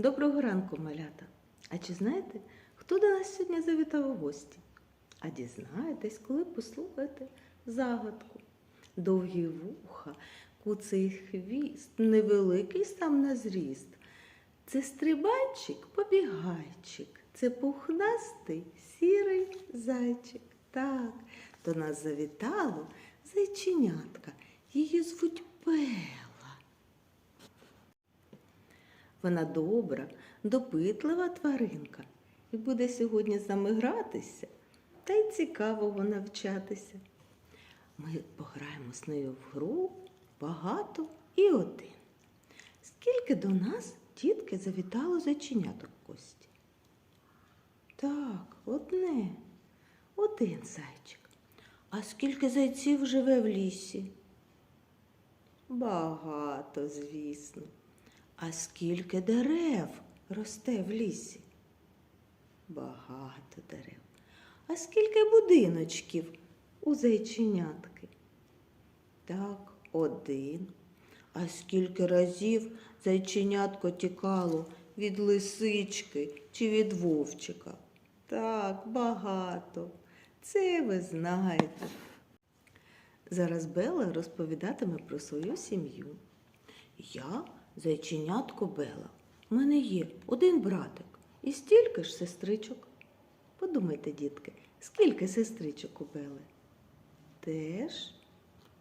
Доброго ранку, малята! А чи знаєте, хто до нас сьогодні завітав у гості? А дізнаєтесь, коли послухаєте загадку. Довгі вуха, куций хвіст, невеликий сам на зріст. Це стрибайчик, побігайчик, це пухнастий сірий зайчик. Так, до нас завітало зайченятка. Її звуть Бела. Вона добра, допитлива тваринка і буде сьогодні з гратися та й цікавого навчатися. Ми пограємо з нею в гру багато і один. Скільки до нас тітки завітало зайченяток в гості? Так, одне, один зайчик. А скільки зайців живе в лісі? Багато, звісно. А скільки дерев росте в лісі? Багато дерев. А скільки будиночків у зайченятки? Так, один. А скільки разів зайченятко тікало від лисички чи від вовчика? Так, багато. Це ви знаєте. Зараз Бела розповідатиме про свою сім'ю. Я зайченятко Бела. У мене є один братик і стільки ж сестричок. Подумайте, дітки, скільки сестричок у Бели? Теж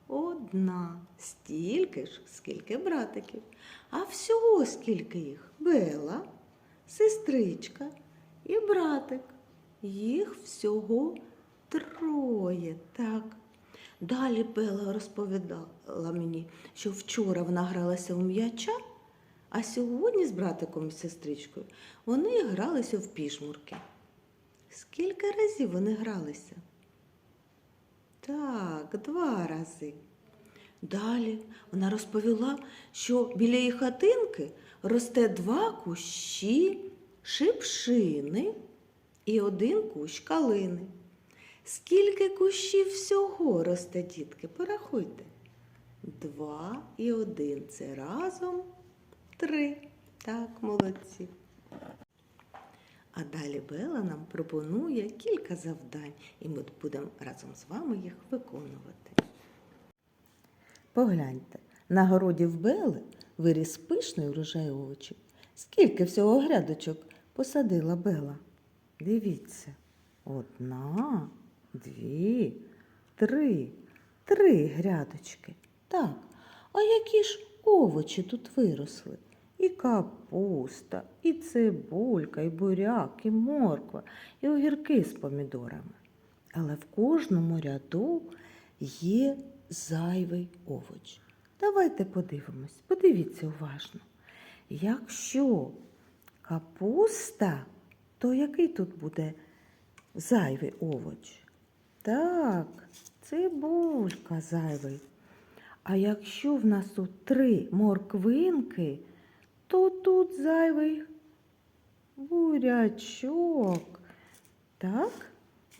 одна. Стільки ж, скільки братиків. А всього скільки їх? Бела, сестричка і братик. Їх всього троє. Так. Далі Бела розповідала мені, що вчора вона гралася у м'яча, а сьогодні з братиком і сестричкою вони гралися в пішмурки. Скільки разів вони гралися? Так, два рази. Далі вона розповіла, що біля її хатинки росте два кущі шипшини і один кущ калини. Скільки кущів всього росте, дітки? Порахуйте. Два і один. Це разом три. Так, молодці. А далі Бела нам пропонує кілька завдань, і ми будемо разом з вами їх виконувати. Погляньте, на городі в Бели виріс пишний урожай овочів. Скільки всього грядочок посадила Бела? Дивіться. Одна, дві, три. Три грядочки. Так. А які ж овочі тут виросли? І капуста, і цибулька, і буряк, і морква, і огірки з помідорами. Але в кожному ряду є зайвий овоч. Давайте подивимось, подивіться уважно. Якщо капуста, то який тут буде зайвий овоч? Так, цибулька зайвий. А якщо в нас тут три морквинки, то тут зайвий бурячок. Так,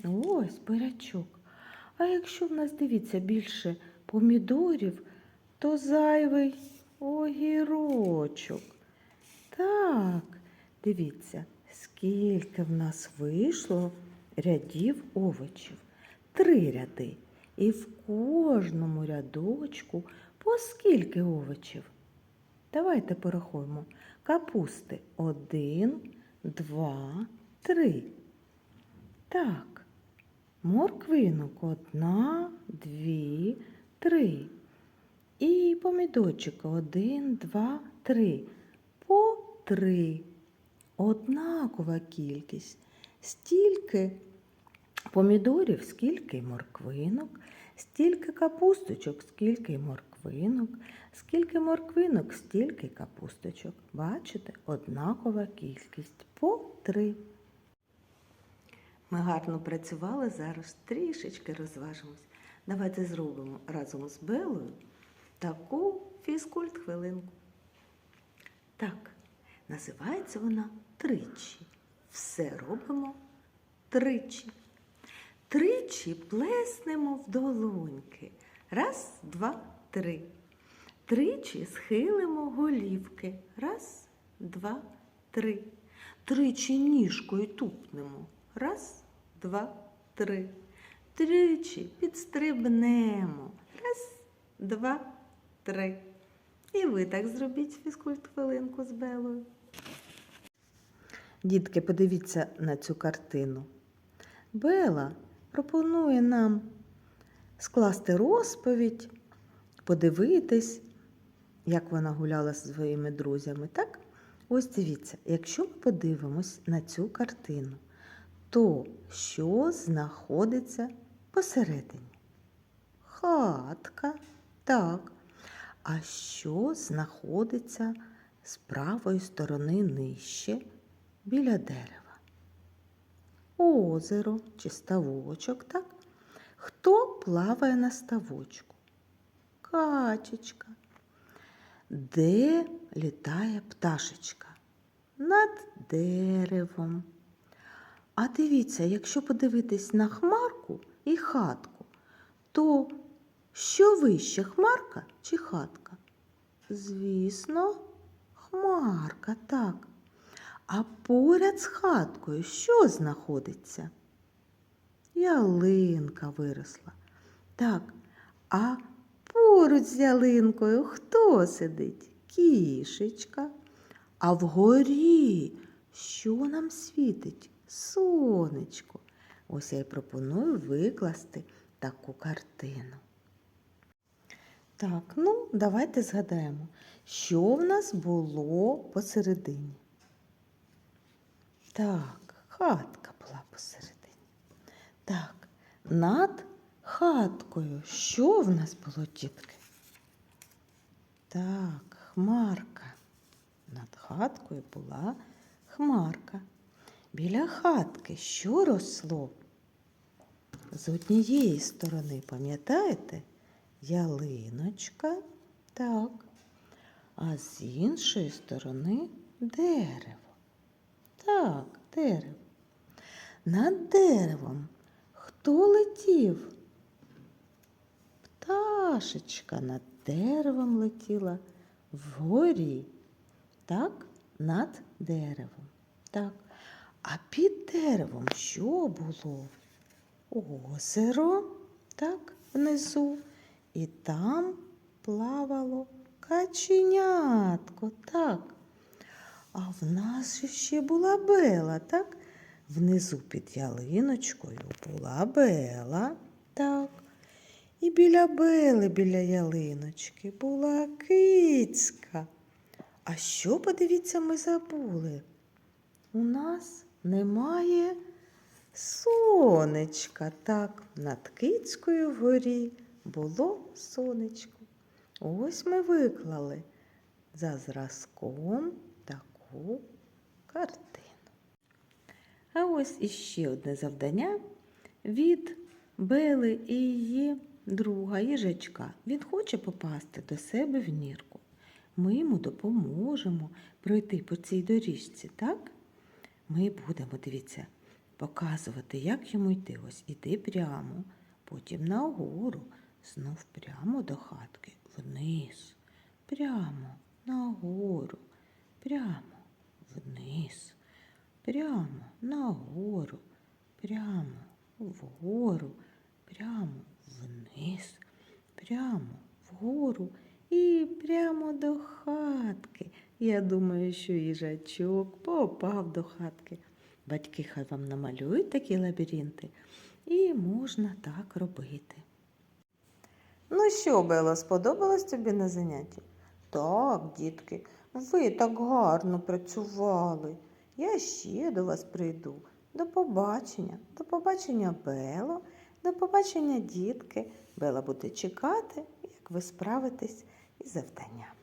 ось бурячок. А якщо в нас, дивіться, більше помідорів, то зайвий огірочок. Так, дивіться, скільки в нас вийшло рядів овочів. Три ряди. І в кожному рядочку по скільки овочів? Давайте порахуємо. Капусти один, два, три. Так. Морквинок одна, дві, три. І помідорчика один, два, три. По три. Однакова кількість. Стільки помідорів, скільки морквинок, стільки капусточок, скільки й морквинок, скільки морквинок, стільки капусточок. Бачите, однакова кількість по три. Ми гарно працювали, зараз трішечки розважимось. Давайте зробимо разом з Белою таку фізкульт-хвилинку. Так, називається вона тричі. Все робимо тричі. Тричі плеснемо в долоньки. Раз, два, три. Тричі схилимо голівки. Раз, два, три. Тричі ніжкою тупнемо. Раз, два, три. Тричі підстрибнемо. Раз, два, три. І ви так зробіть фізкульт хвилинку з Белою. Дітки, подивіться на цю картину. Бела пропонує нам скласти розповідь, подивитись, як вона гуляла зі своїми друзями. Так? Ось дивіться, якщо ми подивимось на цю картину, то що знаходиться посередині? Хатка. Так. А що знаходиться з правої сторони нижче біля дерева? Озеро чи ставочок, так? Хто плаває на ставочку? Качечка. Де літає пташечка? Над деревом. А дивіться, якщо подивитись на хмарку і хатку, то що вище хмарка чи хатка? Звісно, хмарка, так. А поряд з хаткою що знаходиться? Ялинка виросла. Так, а поруч з ялинкою хто сидить? Кішечка. А вгорі що нам світить? Сонечко. Ось я й пропоную викласти таку картину. Так, ну, давайте згадаємо, що в нас було посередині. Так, хатка була посередині. Так, над хаткою що в нас було, дітки? Так, хмарка. Над хаткою була хмарка. Біля хатки що росло? З однієї сторони, пам'ятаєте? Ялиночка, так, а з іншої сторони дерево. Так, дерево. Над деревом хто летів? Пташечка над деревом летіла вгорі. Так, над деревом. Так. А під деревом що було? Озеро, так, внизу. І там плавало каченятко, так. А в нас ще була бела, так? Внизу під ялиночкою була бела, так. І біля бели, біля ялиночки була кицька. А що, подивіться, ми забули? У нас немає сонечка. Так, над кицькою вгорі було сонечко. Ось ми виклали за зразком таку картину. А ось іще одне завдання від Бели і її друга їжачка. Він хоче попасти до себе в нірку. Ми йому допоможемо пройти по цій доріжці, так? Ми будемо, дивіться, показувати, як йому йти. Ось іди прямо, потім нагору, знов прямо до хатки, вниз, прямо, нагору, прямо, вниз, прямо, нагору, прямо, вгору, прямо, вниз, прямо, вгору і прямо до хатки. Я думаю, що їжачок попав до хатки. Батьки хай вам намалюють такі лабіринти, і можна так робити. Ну що, Бело, сподобалось тобі на занятті? Так, дітки, ви так гарно працювали. Я ще до вас прийду. До побачення. До побачення, Бело. До побачення, дітки. Бела буде чекати, як ви справитесь із завданням.